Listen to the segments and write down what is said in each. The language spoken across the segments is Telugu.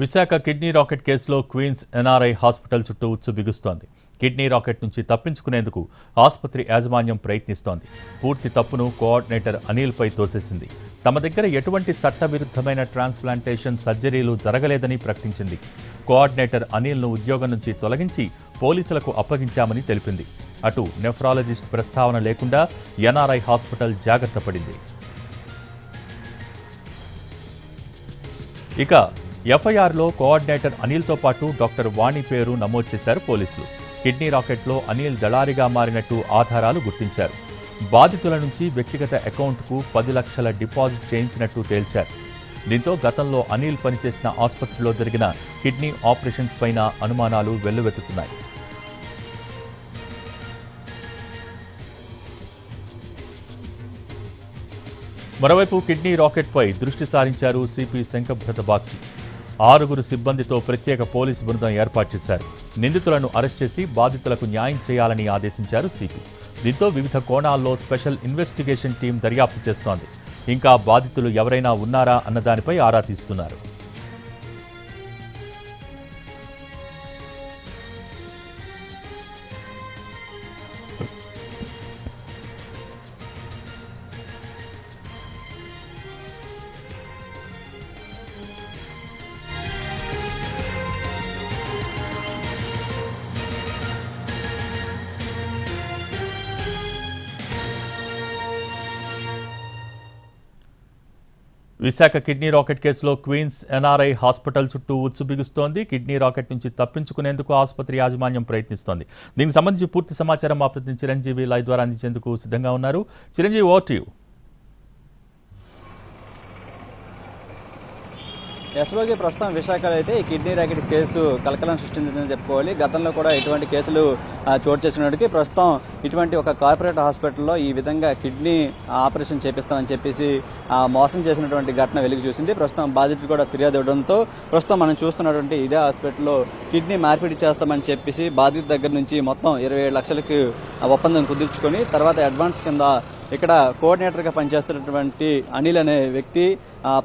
విశాఖ కిడ్నీ రాకెట్ కేసులో క్వీన్స్ ఎన్ఆర్ఐ హాస్పిటల్ చుట్టూ ఉచ్చు బిగుస్తోంది. కిడ్నీ రాకెట్ నుంచి తప్పించుకునేందుకు ఆసుపత్రి యాజమాన్యం ప్రయత్నిస్తోంది. పూర్తి తప్పును కోఆర్డినేటర్ అనిల్పై తోసేసింది. తమ దగ్గర ఎటువంటి చట్టవిరుద్ధమైన ట్రాన్స్ప్లాంటేషన్ సర్జరీలు జరగలేదని ప్రకటించింది. కోఆర్డినేటర్ అనిల్ను ఉద్యోగం నుంచి తొలగించి పోలీసులకు అప్పగించామని తెలిపింది. అటు నెఫ్రాలజిస్ట్ ప్రస్తావన లేకుండా ఎన్ఆర్ఐ హాస్పిటల్ జాగ్రత్త పడింది. ఇక ఎఫ్ఐఆర్లో కోఆర్డినేటర్ అనిల్తో పాటు డాక్టర్ వాణి పేరు నమోదు చేశారు పోలీసులు. కిడ్నీ రాకెట్లో అనిల్ దళారిగా మారినట్టు ఆధారాలు గుర్తించారు. బాధితుల నుంచి వ్యక్తిగత అకౌంట్కు పది లక్షల డిపాజిట్ చేయించినట్టు తేల్చారు. దీంతో గతంలో అనిల్ పనిచేసిన ఆసుపత్రిలో జరిగిన కిడ్నీ ఆపరేషన్స్ పైన అనుమానాలు వెల్లువెత్తుతున్నాయి. మరోవైపు కిడ్నీ రాకెట్పై దృష్టి సారించారు సిపి శంకభ్రత బాగ్చి ఆరుగురు సిబ్బందితో ప్రత్యేక పోలీసు బృందం ఏర్పాటు చేశారు. నిందితులను అరెస్ట్ చేసి బాధితులకు న్యాయం చేయాలని ఆదేశించారు సిపి. దీంతో వివిధ కోణాల్లో స్పెషల్ ఇన్వెస్టిగేషన్ టీం దర్యాప్తు చేస్తోంది. ఇంకా బాధితులు ఎవరైనా ఉన్నారా అన్నదానిపై ఆరా తీస్తున్నారు. విశాఖ కిడ్నీ రాకెట్ కేసులో క్వీన్స్ ఎన్ఆర్ఐ హాస్పిటల్ చుట్టూ ఉచ్చు బిగుస్తోంది. కిడ్నీ రాకెట్ నుంచి తప్పించుకునేందుకు ఆసుపత్రి యాజమాన్యం ప్రయత్నిస్తోంది. దీనికి సంబంధించి పూర్తి సమాచారం మా ప్రతినిధి చిరంజీవి లైవ్ ద్వారా అందించేందుకు సిద్ధంగా ఉన్నారు. చిరంజీవి ఓట్ ఎస్ఓకి ప్రస్తుతం విశాఖలో అయితే ఈ కిడ్నీ ర్యాకెట్ కేసు కలకలం సృష్టించిందని చెప్పుకోవాలి. గతంలో కూడా ఇటువంటి కేసులు చోటు చేసినప్పటికీ ప్రస్తుతం ఇటువంటి ఒక కార్పొరేట్ హాస్పిటల్లో ఈ విధంగా కిడ్నీ ఆపరేషన్ చేపిస్తామని చెప్పేసి మోసం చేసినటువంటి ఘటన వెలుగు చూసింది. ప్రస్తుతం బాధితులు కూడా ఫిర్యాదు ఇవ్వడంతో ప్రస్తుతం మనం చూస్తున్నటువంటి ఇదే హాస్పిటల్లో కిడ్నీ మార్పిడి చేస్తామని చెప్పేసి బాధితుల దగ్గర నుంచి మొత్తం ఇరవై లక్షలకు ఒప్పందం కుదుర్చుకొని తర్వాత అడ్వాన్స్ కింద ఇక్కడ కోఆర్డినేటర్గా పనిచేస్తున్నటువంటి అనిల్ అనే వ్యక్తి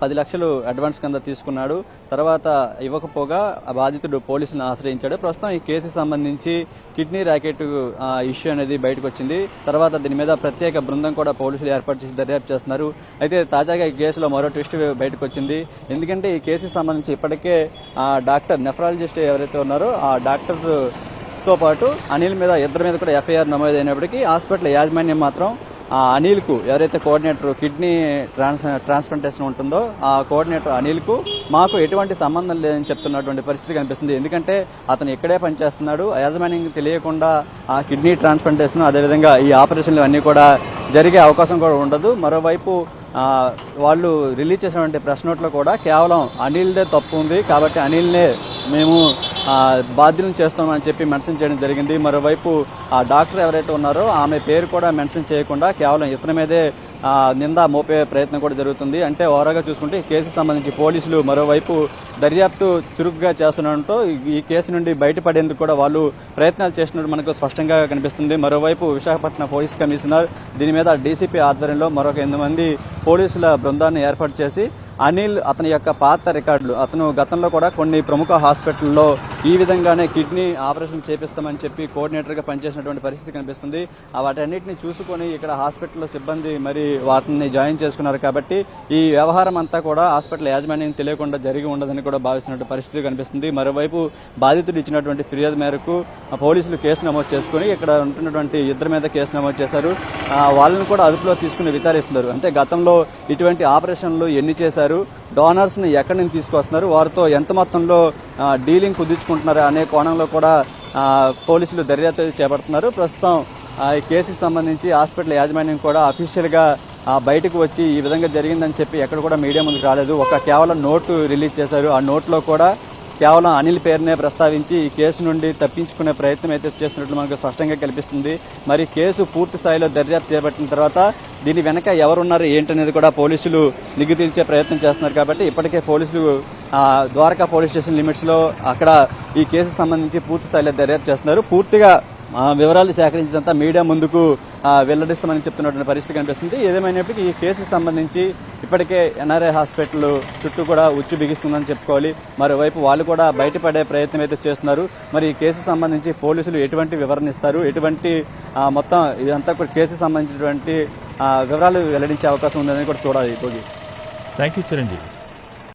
పది లక్షలు అడ్వాన్స్ కింద తీసుకున్నాడు. తర్వాత ఇవ్వకపోగా ఆ బాధితుడు పోలీసులను ఆశ్రయించాడు. ప్రస్తుతం ఈ కేసుకి సంబంధించి కిడ్నీ ర్యాకెట్ ఇష్యూ అనేది బయటకు వచ్చింది. తర్వాత దీని మీద ప్రత్యేక బృందం కూడా పోలీసులు ఏర్పాటు చేసి దర్యాప్తు చేస్తున్నారు. అయితే తాజాగా ఈ కేసులో మరో ట్విస్ట్ బయటకు వచ్చింది. ఎందుకంటే ఈ కేసుకి సంబంధించి ఇప్పటికే ఆ డాక్టర్ నెఫ్రాలజిస్ట్ ఎవరైతే ఉన్నారో ఆ డాక్టర్తో పాటు అనిల్ మీద ఇద్దరి మీద కూడా ఎఫ్ఐఆర్ నమోదైనప్పటికీ హాస్పిటల్ యాజమాన్యం మాత్రం అనిల్కు ఎవరైతే కోఆర్డినేటర్ కిడ్నీ ట్రాన్స్ ట్రాన్స్ప్లాంటేషన్ ఉంటుందో ఆ కోఆర్డినేటర్ అనిల్కు మాకు ఎటువంటి సంబంధం లేదని చెప్తున్నటువంటి పరిస్థితి కనిపిస్తుంది. ఎందుకంటే అతను ఇక్కడే పనిచేస్తున్నాడు. ఆ యాజమాన్యం తెలియకుండా ఆ కిడ్నీ ట్రాన్స్ప్లాంటేషన్ అదేవిధంగా ఈ ఆపరేషన్లు అన్నీ కూడా జరిగే అవకాశం కూడా ఉండదు. మరోవైపు వాళ్ళు రిలీజ్ చేసినటువంటి ప్రెస్ నోట్లో కూడా కేవలం అనిల్దే తప్పు ఉంది. కాబట్టి అనిల్నే మేము బాధ్యులను చేస్తామని చెప్పి మెన్షన్ చేయడం జరిగింది. మరోవైపు ఆ డాక్టర్ ఎవరైతే ఉన్నారో ఆమె పేరు కూడా మెన్షన్ చేయకుండా కేవలం ఇతని మీదే నిందా నింద మోపే ప్రయత్నం కూడా జరుగుతుంది. అంటే ఓవరాగా చూసుకుంటే ఈ కేసుకు సంబంధించి పోలీసులు మరోవైపు దర్యాప్తు చురుకుగా చేస్తుండటంతో ఈ కేసు నుండి బయటపడేందుకు కూడా వాళ్ళు ప్రయత్నాలు చేస్తున్నట్టు మనకు స్పష్టంగా కనిపిస్తుంది. మరోవైపు విశాఖపట్నం పోలీస్ కమిషనర్ దీని మీద డీసీపీ ఆధ్వర్యంలో మరొక ఎనిమిది మంది పోలీసుల బృందాన్ని ఏర్పాటు చేసి అనిల్ అతని యొక్క పాత రికార్డులు అతను గతంలో కూడా కొన్ని ప్రముఖ హాస్పిటల్లో ఈ విధంగానే కిడ్నీ ఆపరేషన్ చేపిస్తామని చెప్పి కోఆర్డినేటర్గా పనిచేసినటువంటి పరిస్థితి కనిపిస్తుంది. వాటన్నిటిని చూసుకొని ఇక్కడ హాస్పిటల్లో సిబ్బంది మరి వాటిని జాయిన్ చేసుకున్నారు కాబట్టి ఈ వ్యవహారం అంతా కూడా హాస్పిటల్ యాజమాన్యం తెలియకుండా జరిగి ఉండదని కూడా భావిస్తున్నటువంటి పరిస్థితి కనిపిస్తుంది. మరోవైపు బాధితుడు ఇచ్చినటువంటి ఫిర్యాదు మేరకు పోలీసులు కేసు నమోదు చేసుకుని ఇక్కడ ఉంటున్నటువంటి ఇద్దరి మీద కేసు నమోదు చేశారు. వాళ్ళని కూడా అదుపులో తీసుకుని విచారిస్తున్నారు. అంటే గతంలో ఇటువంటి ఆపరేషన్లు ఎన్ని చేశారు? డోనర్స్ని ఎక్కడి నుంచి తీసుకొస్తున్నారు? వారితో ఎంత మొత్తంలో డీలింగ్ కుదుర్చుకుంటున్నారు అనే కోణంలో కూడా పోలీసులు దర్యాప్తు చేపడుతున్నారు. ప్రస్తుతం ఆ, ఈ కేసుకి సంబంధించి హాస్పిటల్ యాజమాన్యం కూడా అఫీషియల్గా బయటకు వచ్చి ఈ విధంగా జరిగిందని చెప్పి ఎక్కడ కూడా మీడియా ముందుకు రాలేదు. ఒక కేవలం నోటు రిలీజ్ చేశారు. ఆ నోట్లో కూడా కేవలం అనిల్ పేరునే ప్రస్తావించి ఈ కేసు నుండి తప్పించుకునే ప్రయత్నం అయితే చేస్తున్నట్లు మనకు స్పష్టంగా కనిపిస్తుంది. మరి కేసు పూర్తి స్థాయిలో దర్యాప్తు చేపట్టిన తర్వాత దీని వెనక ఎవరున్నారు ఏంటనేది కూడా పోలీసులు నిగ్గు ప్రయత్నం చేస్తున్నారు కాబట్టి ఇప్పటికే పోలీసులు ద్వారకా పోలీస్ స్టేషన్ లిమిట్స్లో అక్కడ ఈ కేసు సంబంధించి పూర్తి స్థాయిలో దర్యాప్తు చేస్తున్నారు. పూర్తిగా వివరాలు సేకరించినంత మీడియా ముందుకు వెల్లడిస్తామని చెప్తున్నటువంటి పరిస్థితి కనిపిస్తుంది. ఏదేమైనప్పటికీ ఈ కేసుకు సంబంధించి ఇప్పటికే ఎన్ఆర్ఐ హాస్పిటల్ చుట్టూ కూడా ఉచ్చు బిగిస్తుందని చెప్పుకోవాలి. మరోవైపు వాళ్ళు కూడా బయటపడే ప్రయత్నం అయితే చేస్తున్నారు. మరి ఈ కేసు సంబంధించి పోలీసులు ఎటువంటి వివరణ ఇస్తారు? ఎటువంటి మొత్తం ఇదంతా కూడా కేసుకు సంబంధించినటువంటి వివరాలు వెల్లడించే అవకాశం ఉందని కూడా చూడాలి భోగి థ్యాంక్ యూ చిరంజీవి